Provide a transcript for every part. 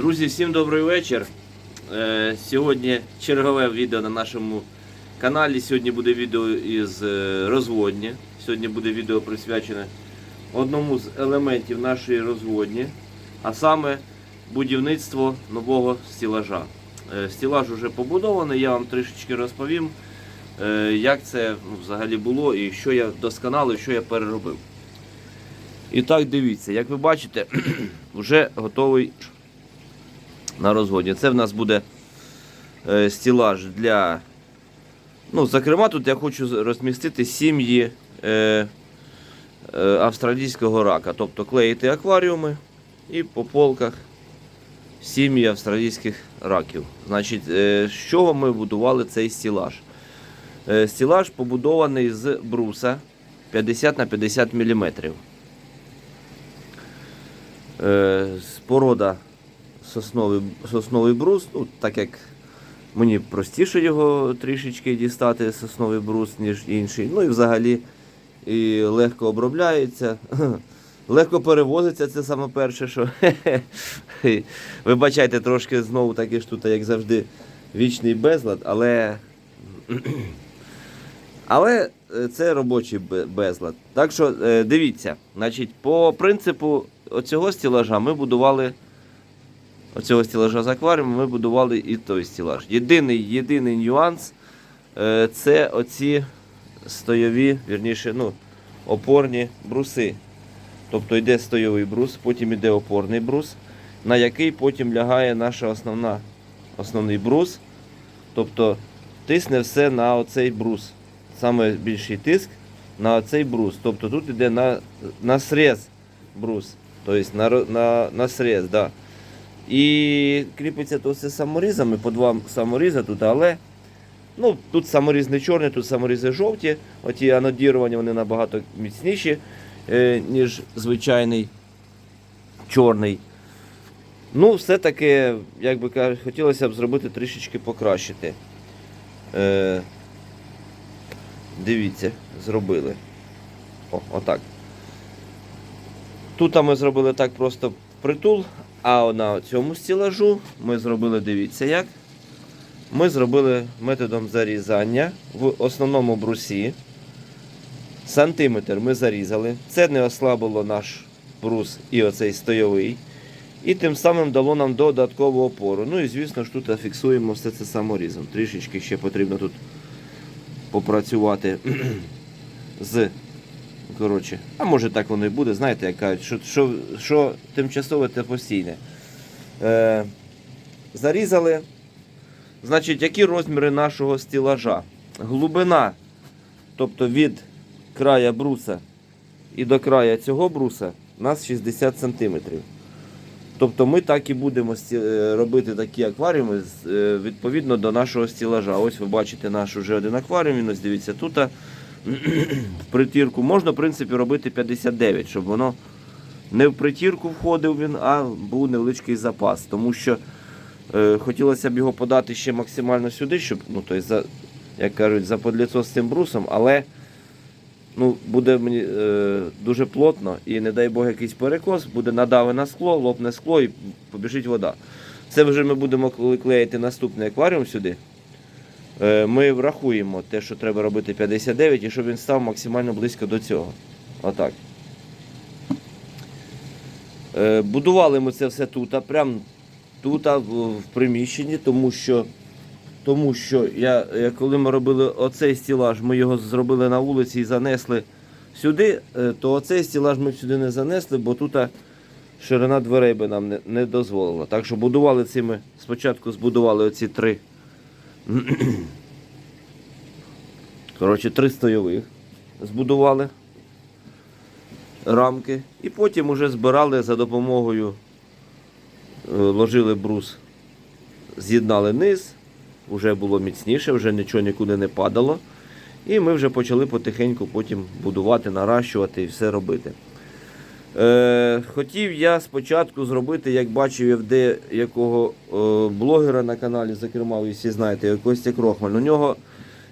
Друзі, всім добрий вечір. Е, Сьогодні чергове відео на нашому каналі. Сьогодні буде відео із е, розводні. Сьогодні буде відео присвячене одному з елементів нашої розводні, а саме будівництво нового стілажа. Е, Стілаж вже побудований, я вам трішечки розповім, як це взагалі було і що я вдосконалив, що я переробив. І так, дивіться, як ви бачите, вже готовий на розводі. Це в нас буде е, стілаж для. Ну, зокрема, тут я хочу розмістити сім'ї е, е, австралійського рака. Тобто клеїти акваріуми і по полках сім'ї австралійських раків. Значить, е, з чого ми будували цей стілаж? Е, стілаж побудований з бруса 50 на 50 мм. Е, з порода сосновий, сосновий брус, ну, так як мені простіше його трішечки дістати, сосновий брус, ніж інший. Ну і взагалі і легко обробляється. Легко перевозиться, це саме перше, що вибачайте трошки знову таки ж тут, як завжди, вічний безлад, але але е, це робочий безлад. Так що е, дивіться, значить, по принципу оцього стілажа ми будували. Оцього стілажа з акваріумом ми будували і той стілаж. Єдиний, єдиний нюанс е, це оці стойові, вірніше, ну, опорні бруси. Тобто йде стойовий брус, потім йде опорний брус, на який потім лягає основна, основний брус. Тобто тисне все на оцей брус. Саме більший тиск на оцей брус. Тобто тут йде на, на срез брус. Тобто на, на, на срез, да. І кріпиться то все саморізами, по два саморіза тут, але ну, тут саморіз не чорний, тут саморізи жовті. Оті анодірування вони набагато міцніші, е, ніж звичайний чорний. Ну, все-таки, як би кажуть, хотілося б зробити трішечки покращити. Е, дивіться, зробили. О, отак. Тут ми зробили так просто притул, а на цьому стілажу ми зробили, дивіться як. Ми зробили методом зарізання в основному брусі. Сантиметр ми зарізали. Це не ослабило наш брус і оцей стойовий. І тим самим дало нам додаткову опору. Ну і звісно ж тут фіксуємо все це саморізом. Трішечки ще потрібно тут попрацювати з Коротше, а може так воно і буде, знаєте, як кажуть, що, що, що тимчасове, те постійне. Е, зарізали. Значить, які розміри нашого стілажа? Глибина, тобто від края бруса і до края цього бруса, у нас 60 см. Тобто ми так і будемо е, робити такі акваріуми е, відповідно до нашого стілажа. Ось ви бачите наш уже один акваріум, він ось дивіться тут притірку. Можна, в принципі, робити 59, щоб воно не в притірку входив він, а був невеличкий запас. Тому що е, хотілося б його подати ще максимально сюди, щоб, ну, тобто, за, як кажуть, за подліцо з цим брусом, але ну, буде мені е, дуже плотно і, не дай Бог, якийсь перекос, буде надави на скло, лопне скло і побіжить вода. Це вже ми будемо клеїти наступний акваріум сюди. Е, Ми врахуємо те, що треба робити 59, і щоб він став максимально близько до цього. Отак. Е, Будували ми це все тут, а прям тут, в приміщенні, тому що, тому що я, я, коли ми робили оцей стілаж, ми його зробили на вулиці і занесли сюди, е, то оцей стілаж ми сюди не занесли, бо тут ширина дверей би нам не, не дозволила. Так що будували цими, спочатку збудували оці три Коротше, три стойових збудували рамки. І потім уже збирали за допомогою, е, ложили брус, з'єднали низ, вже було міцніше, вже нічого нікуди не падало. І ми вже почали потихеньку потім будувати, наращувати і все робити. Е, хотів я спочатку зробити, як бачив я в деякого е, блогера на каналі, зокрема, ви всі знаєте, Костя Крохмаль. У нього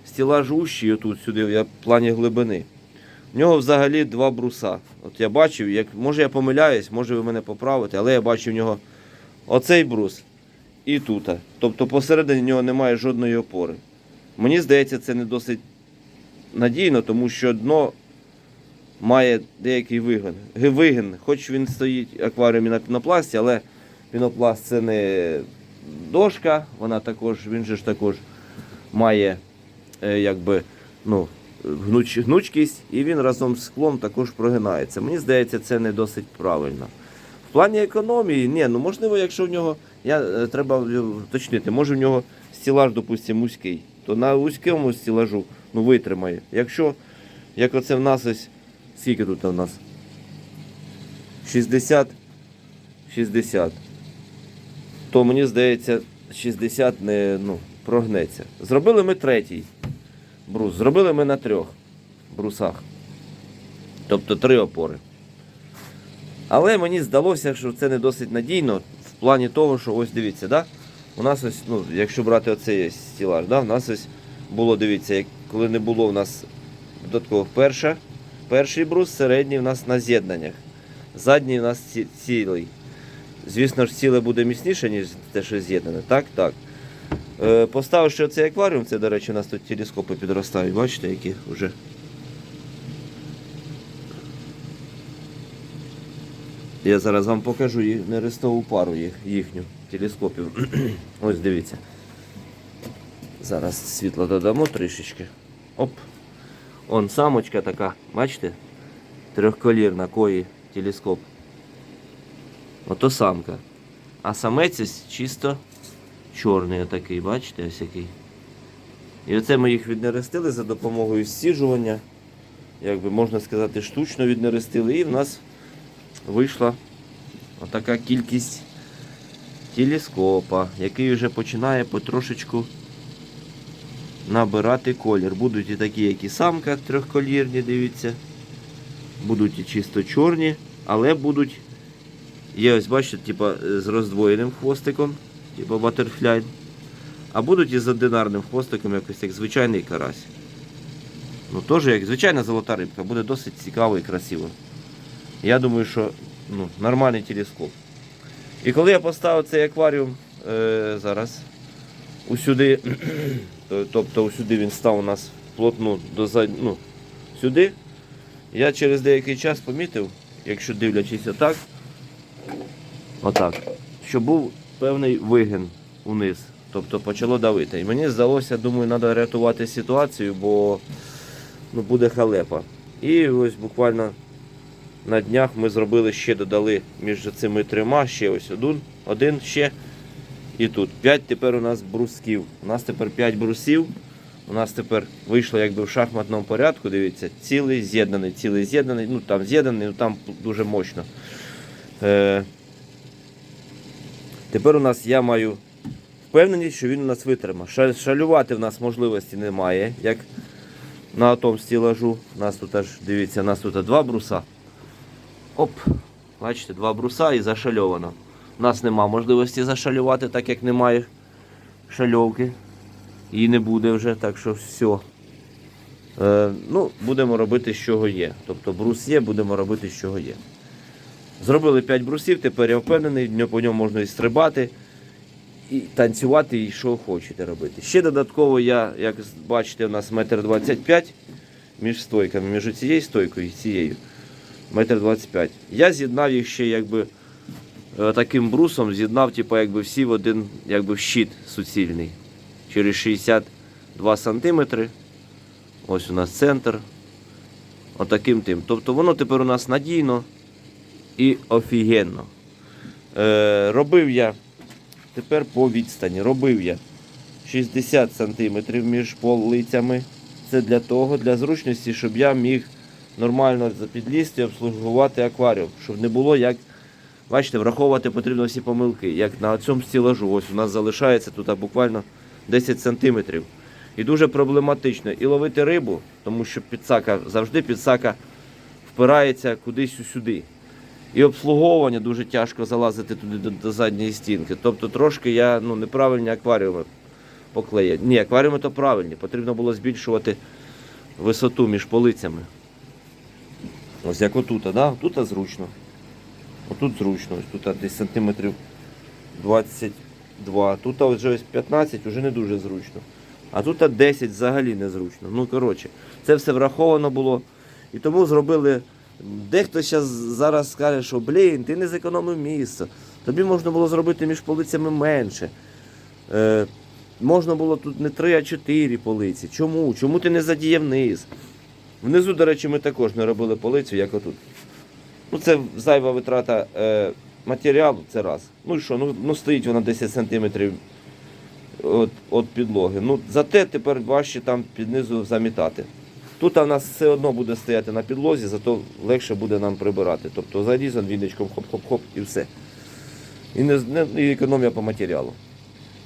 стілаж ущий отут сюди, в плані глибини. У нього взагалі два бруса. От я бачив, як, може я помиляюсь, може ви мене поправите, але я бачив у нього оцей брус і тут. Тобто посередині нього немає жодної опори. Мені здається, це не досить надійно, тому що дно має деякий вигин. Ги- Вигин, хоч він стоїть в акваріумі на пінопласті, але пінопласт це не дошка, вона також, він же ж також має е, якби, ну, гнуч, гнучкість, і він разом з склом також прогинається. Мені здається, це не досить правильно. В плані економії, ні, ну можливо, якщо в нього, я, е, треба уточнити, може в нього стілаж, допустимо, вузький, то на вузькому стілажу ну, витримає. Якщо, як оце в нас ось, скільки тут у нас? 60, 60. То мені здається, 60 не ну, прогнеться. Зробили ми третій брус. Зробили ми на трьох брусах. Тобто три опори. Але мені здалося, що це не досить надійно в плані того, що ось дивіться, да? у нас ось, ну, якщо брати оцей стілаж, да? у нас ось було, дивіться, як, коли не було у нас додатково перша, перший брус, середній у нас на з'єднаннях. Задній у нас ці- цілий. Звісно ж, ціле буде міцніше, ніж те, що з'єднане. Так, так. Е, поставивши оцей акваріум, це, до речі, у нас тут телескопи підростають, бачите, які вже. Я зараз вам покажу нерестову пару їх, їхню телескопів. Ось дивіться. Зараз світло додамо трішечки. Оп. Он самочка така, бачите? Трьохколірна кої телескоп. Ото самка. А самець чисто чорний отакий, бачите, ось який. І оце ми їх віднерестили за допомогою зсіжування. Як би можна сказати, штучно віднерестили. І в нас вийшла отака кількість телескопа, який вже починає потрошечку набирати колір. Будуть і такі, як і самка трьохколірні, дивіться. Будуть і чисто чорні, але будуть. Є ось, бачите, типа, з роздвоєним хвостиком, типа батерфляй. А будуть із одинарним хвостиком, якось як звичайний карась. Ну, теж як звичайна золота рибка, буде досить цікаво і красиво. Я думаю, що ну, нормальний телескоп. І коли я поставив цей акваріум е, зараз усюди, тобто усюди він став у нас плотно до зад... ну, сюди, я через деякий час помітив, якщо дивлячись отак, отак, що був певний вигин униз. Тобто почало давити. І мені здалося, думаю, треба рятувати ситуацію, бо ну, буде халепа. І ось буквально на днях ми зробили ще додали між цими трьома, ще ось один, один ще. І тут. П'ять тепер у нас брусків. У нас тепер 5 брусів. У нас тепер вийшло якби в шахматному порядку. Дивіться, цілий з'єднаний, цілий з'єднаний. Ну там з'єднаний, ну там дуже мощно. Е, тепер у нас я маю впевненість, що він у нас витримає. Ша- Шалювати в нас можливості немає, як на тому стілажу. У нас тут аж, дивіться, у нас тут два бруса. Оп, бачите, два бруса і зашальовано. У нас нема можливості зашалювати, так як немає шальовки. Її не буде вже, так що все. Е, ну, будемо робити, з чого є. Тобто брус є, будемо робити, з чого є. Зробили 5 брусів, тепер я впевнений, по ньому можна і стрибати, і танцювати, і що хочете робити. Ще додатково я, як бачите, у нас метр 25 між стойками, між цією стойкою і цією. Метр 25. Я з'єднав їх ще якби таким брусом, з'єднав типу, якби всі в один якби, в щит суцільний. Через 62 сантиметри. Ось у нас центр. Отаким тим. Тобто воно тепер у нас надійно і офігенно. Е, робив я тепер по відстані. Робив я 60 см між полицями. Це для того, для зручності, щоб я міг нормально підлізти і обслуговувати акваріум. Щоб не було як. Бачите, враховувати потрібно всі помилки. Як на цьому стілажу. Ось у нас залишається тут буквально 10 см. І дуже проблематично і ловити рибу, тому що підсака завжди підсака впирається кудись сюди. І обслуговування дуже тяжко залазити туди до, до задньої стінки. Тобто трошки я ну, неправильні акваріуми поклеїв. Ні, акваріуми то правильні. Потрібно було збільшувати висоту між полицями. Ось як отут, да? тут зручно. Отут зручно, ось тут десь сантиметрів 22. Тут вже ось 15, вже не дуже зручно. А тут 10 взагалі незручно. Ну, коротше, це все враховано було. І тому зробили. Дехто зараз скаже, що блін, ти не зекономив місце. Тобі можна було зробити між полицями менше. Е, можна було тут не 3, а 4 полиці. Чому? Чому ти не задіяв низ? Внизу, до речі, ми також не робили полицю, як отут. Ну, це зайва витрата е, матеріалу, це раз. Ну і що, ну, ну стоїть вона 10 см від, від підлоги. Ну, зате тепер важче там під низу замітати. Тут у нас все одно буде стояти на підлозі, зато легше буде нам прибирати. Тобто зарізан віничком хоп-хоп-хоп і все. І, не, не, і економія по матеріалу.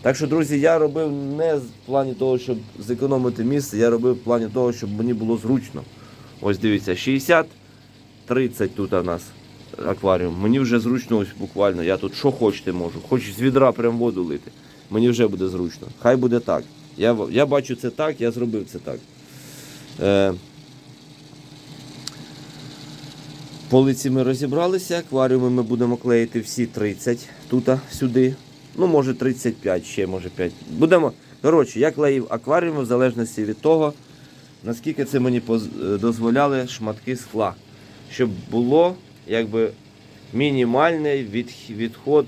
Так що, друзі, я робив не в плані того, щоб зекономити місце, я робив в плані того, щоб мені було зручно. Ось дивіться, 60, 30 тут у нас акваріум. Мені вже зручно, ось буквально. Я тут що хочете можу. Хоч з відра прям воду лити. Мені вже буде зручно. Хай буде так. Я, я бачу це так, я зробив це так. Е, Полиці ми розібралися, акваріуми ми будемо клеїти всі 30 тут, сюди. Ну, може 35, ще може 5. Будемо. Коротше, я клеїв акваріуми в залежності від того, наскільки це мені е, дозволяли шматки скла. Щоб було якби мінімальний від- відход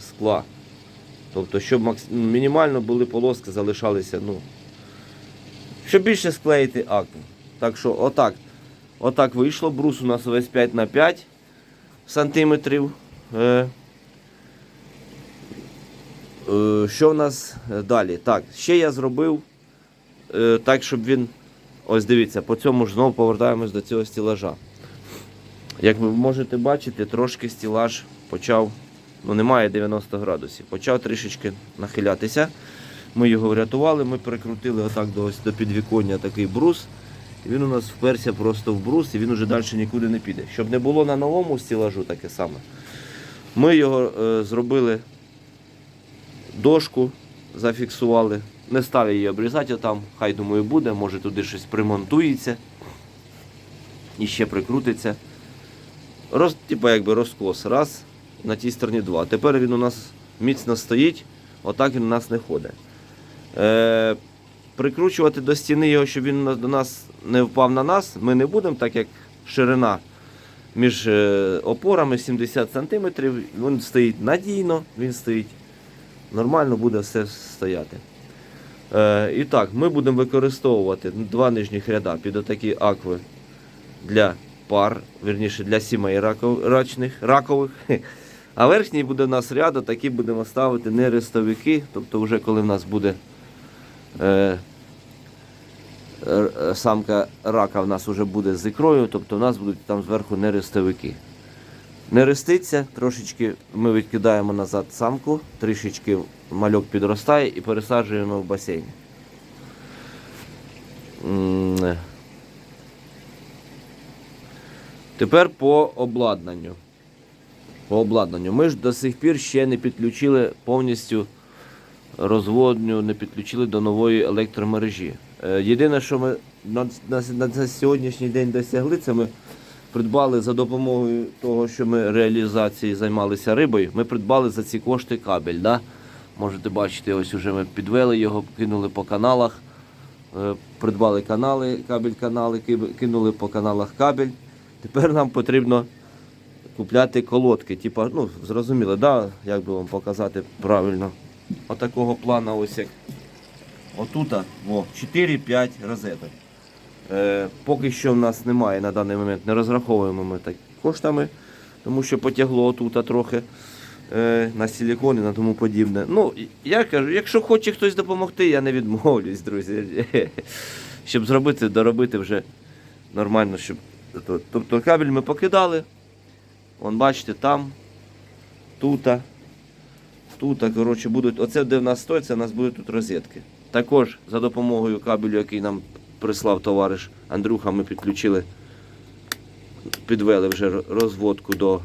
скла. Тобто, щоб мінімально були полоски, залишалися. ну, Щоб більше склеїти акву. Так що отак. Отак вийшло. Брус у нас весь 5 на 5 сантиметрів. Е, е, що в нас е, далі? Так, ще я зробив так, щоб він. Ось дивіться, по цьому ж знову повертаємось до цього стілажа. Як ви можете бачити, трошки стілаж почав, ну немає 90 градусів, почав трішечки нахилятися. Ми його врятували, ми прикрутили отак до, ось, до підвіконня такий брус. І він у нас вперся просто в брус, і він уже далі нікуди не піде. Щоб не було на новому стілажу таке саме. Ми його е, зробили дошку, зафіксували. Не став її обрізати там, хай думаю буде, може туди щось примонтується і ще прикрутиться. Роз, типа якби розкос. Раз, на тій стороні два. Тепер він у нас міцно стоїть, отак він у нас не ходить. Е, прикручувати до стіни його, щоб він до нас не впав на нас, ми не будемо, так як ширина між е, опорами 70 см. Він стоїть надійно, він стоїть нормально, буде все стояти. Е, і так, ми будемо використовувати два нижніх ряда під отакі акви для пар, вірніше для сімей раков, рачних, ракових. А верхній буде у нас ряд, такі будемо ставити не рестовики, тобто вже коли в нас буде е, е, самка рака в нас вже буде з ікрою, тобто в нас будуть там зверху нерестовики. Не реститься, трошечки ми відкидаємо назад самку, трішечки мальок підростає і пересаджуємо в басейн. М, Тепер по обладнанню. По обладнанню. Ми ж до сих пір ще не підключили повністю розводню, не підключили до нової електромережі. Е, Єдине, що ми на, на, на, сьогоднішній день досягли, це ми придбали за допомогою того, що ми реалізацією займалися рибою. Ми придбали за ці кошти кабель. Да? Можете бачити, ось уже ми підвели його, кинули по каналах. Е, Придбали канали, кабель-канали, кинули по каналах кабель. Тепер нам потрібно купляти колодки. Типа, ну, зрозуміло, да? як би вам показати правильно. Отакого плану, ось як отута, 4-5 розеток. Е, поки що в нас немає на даний момент, не розраховуємо ми так коштами, тому що потягло отута трохи е, на силікон і на тому подібне. Ну, я кажу, якщо хоче хтось допомогти, я не відмовлюсь, друзі. Щоб зробити, доробити вже нормально, щоб. То- Тобто кабель ми покидали. Вон бачите, там, тута, тута, коротше, будуть. Оце де в нас стоїть, це в нас будуть тут розетки. Також за допомогою кабелю, який нам прислав товариш Андрюха, ми підключили, підвели вже розводку до.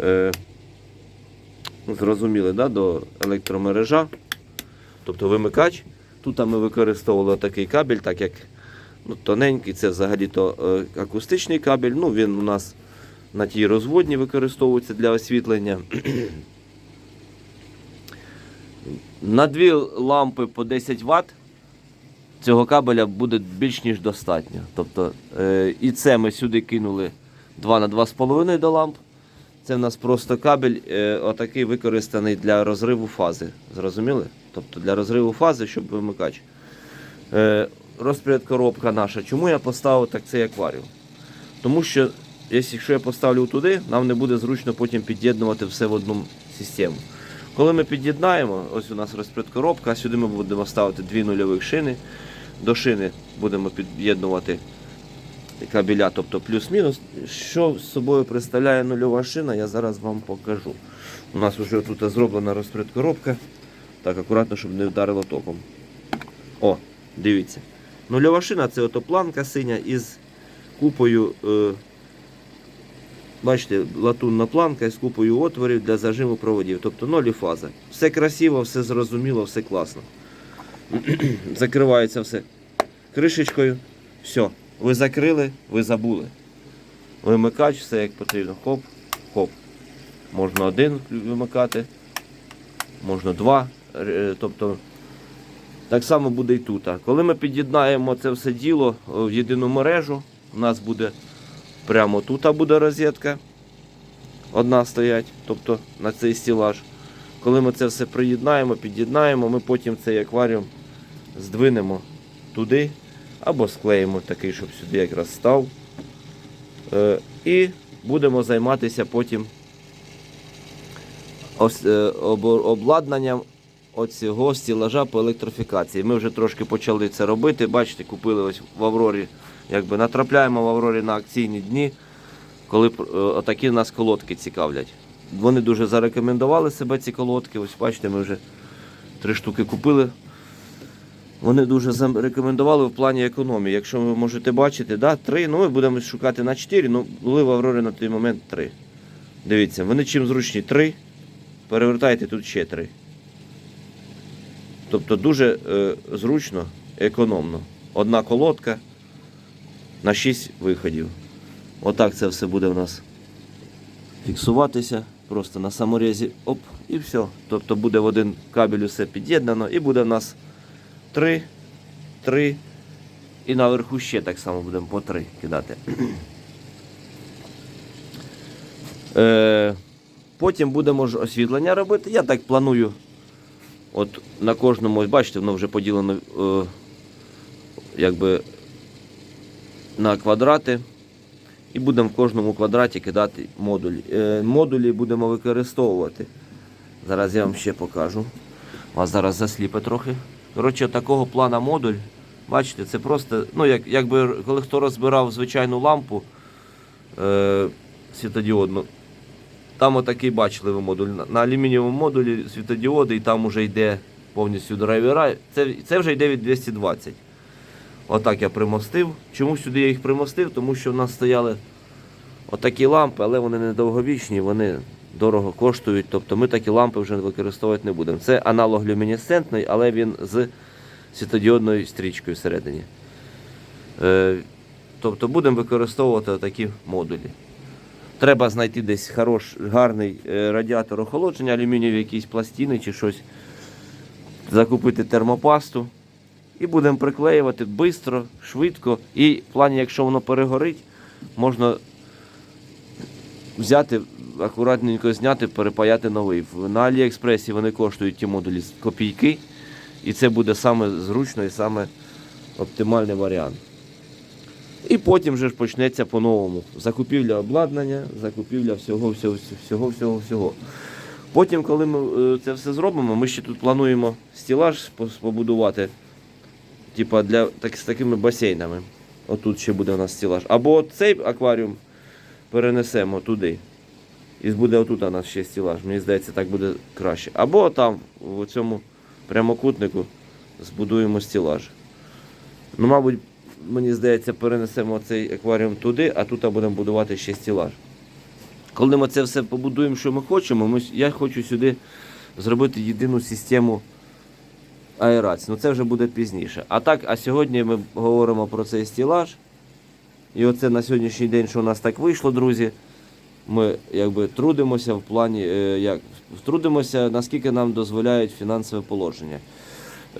Е, ну, зрозуміли, да, до електромережа. Тобто вимикач. Тут ми використовували такий кабель, так як ну, тоненький, це взагалі-то е, акустичний кабель. Ну, він у нас на тій розводні використовується для освітлення. На дві лампи по 10 Вт цього кабеля буде більш ніж достатньо. Тобто, е, і це ми сюди кинули 2 на 2,5 до ламп. Це в нас просто кабель е, отакий використаний для розриву фази. Зрозуміли? Тобто для розриву фази, щоб вимикач. Е, розпряд коробка наша. Чому я поставив так цей акваріум? Тому що якщо я поставлю туди, нам не буде зручно потім під'єднувати все в одну систему. Коли ми під'єднаємо, ось у нас розпорядкоробка, а сюди ми будемо ставити дві нульових шини. До шини будемо під'єднувати кабеля, тобто плюс-мінус. Що з собою представляє нульова шина, я зараз вам покажу. У нас вже тут зроблена розпорядкоробка. Так, акуратно, щоб не вдарило током. О, дивіться. Нульова шина це ото планка синя із купою. Е, Бачите, латунна планка з купою отворів для зажиму проводів. Тобто нолі фаза. Все красиво, все зрозуміло, все класно. Закривається все кришечкою. Все. Ви закрили, ви забули. Вимикач, все як потрібно. Хоп, хоп. Можна один вимикати, можна два. Е, Тобто так само буде і тут. Коли ми під'єднаємо це все діло е, в єдину мережу, у нас буде прямо тут буде розетка. Одна стоять, тобто на цей стілаж. Коли ми це все приєднаємо, під'єднаємо, ми потім цей акваріум здвинемо туди або склеїмо такий, щоб сюди якраз став. Е, І будемо займатися потім е, обладнанням оцього стілажа по електрифікації. Ми вже трошки почали це робити. Бачите, купили ось в Аврорі, якби натрапляємо в Аврорі на акційні дні, коли е, отакі нас колодки цікавлять. Вони дуже зарекомендували себе, ці колодки. Ось бачите, ми вже три штуки купили. Вони дуже зарекомендували в плані економії. Якщо ви можете бачити, да, 3, ну ми будемо шукати на 4, ну були в Аврорі на той момент 3. Дивіться, вони чим зручні 3, перевертайте тут ще 3. Тобто дуже е, зручно, економно. Одна колодка на 6 виходів. Отак це все буде у нас фіксуватися. Просто на саморезі оп, і все. Тобто буде в один кабель усе під'єднано і буде в нас 3, 3 і наверху ще так само будемо по 3 кидати. Е, потім будемо ж освітлення робити. Я так планую. От на кожному, ось бачите, воно вже поділено е, якби на квадрати. І будемо в кожному квадраті кидати модуль. Е, модулі будемо використовувати. Зараз я вам ще покажу. Вас зараз засліпе трохи. Коротше, такого плана модуль. Бачите, це просто, ну, як, якби коли хто розбирав звичайну лампу е, світодіодну, там отакий бачили модуль. На, алюмінієвому модулі світодіоди і там вже йде повністю драйвера. Це, це вже йде від 220. Отак я примостив. Чому сюди я їх примостив? Тому що в нас стояли отакі лампи, але вони недовговічні, вони дорого коштують. Тобто ми такі лампи вже використовувати не будемо. Це аналог люмінесцентний, але він з світодіодною стрічкою всередині. Е, тобто будемо використовувати такі модулі. Треба знайти десь хорош, гарний е, радіатор охолодження, алюмінієві якісь пластини чи щось. Закупити термопасту. І будемо приклеювати швидко, швидко. І в плані, якщо воно перегорить, можна взяти, акуратненько зняти, перепаяти новий. На Аліекспресі вони коштують ті модулі копійки. І це буде саме зручно і саме оптимальний варіант. І потім вже ж почнеться по-новому. Закупівля обладнання, закупівля всього, всього, всього, всього, всього. Потім, коли ми е, це все зробимо, ми ще тут плануємо стілаж побудувати. Типа для так, з такими басейнами. Отут ще буде у нас стілаж. Або цей акваріум перенесемо туди. І буде отут у нас ще стілаж. Мені здається, так буде краще. Або там, в цьому прямокутнику, збудуємо стілаж. Ну, мабуть, мені здається, перенесемо цей акваріум туди, а тут будемо будувати ще стілаж. Коли ми це все побудуємо, що ми хочемо, ми, я хочу сюди зробити єдину систему аерації. Ну це вже буде пізніше. А так, а сьогодні ми говоримо про цей стілаж. І оце на сьогоднішній день, що у нас так вийшло, друзі. ми якби трудимося в плані, е, як трудимося, наскільки нам дозволяють фінансове положення.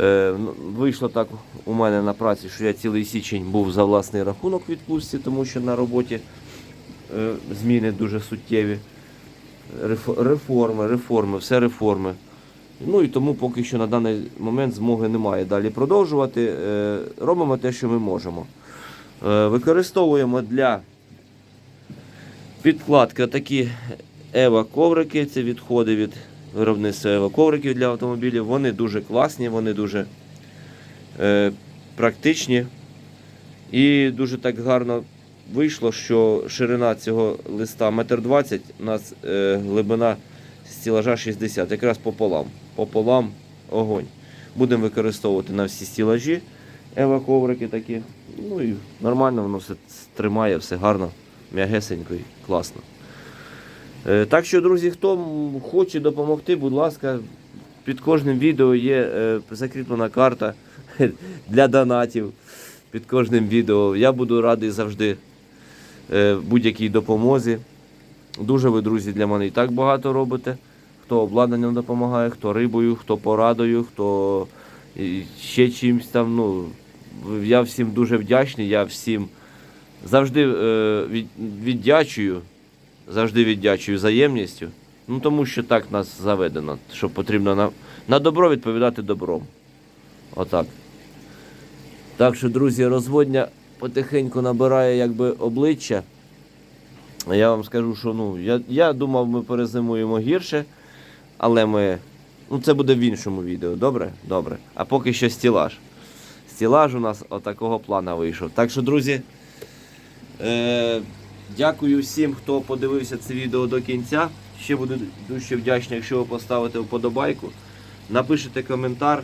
Е, ну, вийшло так у мене на праці, що я цілий січень був за власний рахунок в відпустці, тому що на роботі е, зміни дуже суттєві. Реформи, реформи, все реформи. Ну і тому поки що на даний момент змоги немає далі продовжувати. Е, Робимо те, що ми можемо. Використовуємо для підкладки такі Ева коврики, це відходи від виробництва Ева ковриків для автомобілів. Вони дуже класні, вони дуже е, практичні. І дуже так гарно вийшло, що ширина цього листа 1,20 м, у нас е, глибина стілажа 60, якраз пополам. Пополам огонь. Будемо використовувати на всі стілажі Ева коврики такі. Ну і нормально воно все тримає, все гарно, м'ягесенько і класно. Е, Так що, друзі, хто хоче допомогти, будь ласка, під кожним відео є е, закріплена карта для донатів. Під кожним відео. Я буду радий завжди е, будь-якій допомозі. Дуже ви, друзі, для мене і так багато робите. Хто обладнанням допомагає, хто рибою, хто порадою, хто ще чимось там. Ну, я всім дуже вдячний, я всім завжди від, віддячую, завжди віддячую взаємністю. Ну, тому що так нас заведено, що потрібно на, на добро відповідати добром. Отак. Так що, друзі, розводня потихеньку набирає якби обличчя. Я вам скажу, що ну, я, я думав, ми перезимуємо гірше, але ми. Ну, це буде в іншому відео, добре? Добре. А поки що стілаж. Стілаж у нас отакого плана вийшов. Так що, друзі, е, дякую всім, хто подивився це відео до кінця. Ще буду дуже вдячний, якщо ви поставите вподобайку, напишете коментар,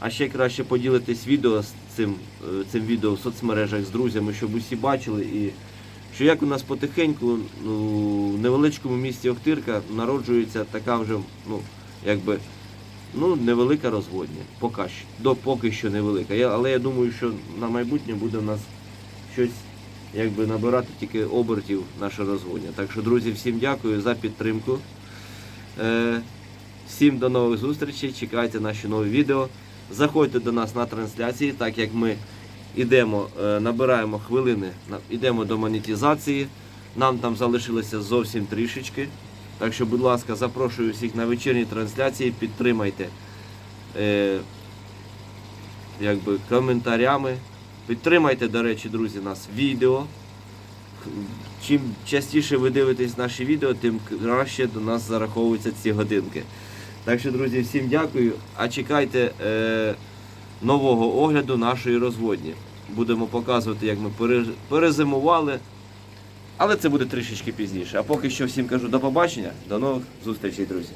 а ще краще поділитесь відео з цим, е, цим відео в соцмережах з друзями, щоб усі бачили. І що як у нас потихеньку ну, в невеличкому місті Охтирка народжується така вже, ну, якби, ну, невелика розводня. Поки що, до, поки що невелика. Я, але я думаю, що на майбутнє буде в нас щось якби набирати тільки обертів наше розводня. Так що, друзі, всім дякую за підтримку. Е, всім до нових зустрічей. Чекайте наші нові відео. Заходьте до нас на трансляції, так як ми йдемо, е, набираємо хвилини, йдемо до монетизації. Нам там залишилося зовсім трішечки. Так що, будь ласка, запрошую всіх на вечірні трансляції, підтримайте е, якби, коментарями. Підтримайте, до речі, друзі, нас відео. Чим частіше ви дивитесь наші відео, тим краще до нас зараховуються ці годинки. Так що, друзі, всім дякую. А чекайте е, нового огляду нашої розводні. Будемо показувати, як ми перезимували. Але це буде трішечки пізніше. А поки що всім кажу до побачення, до нових зустрічей, друзі.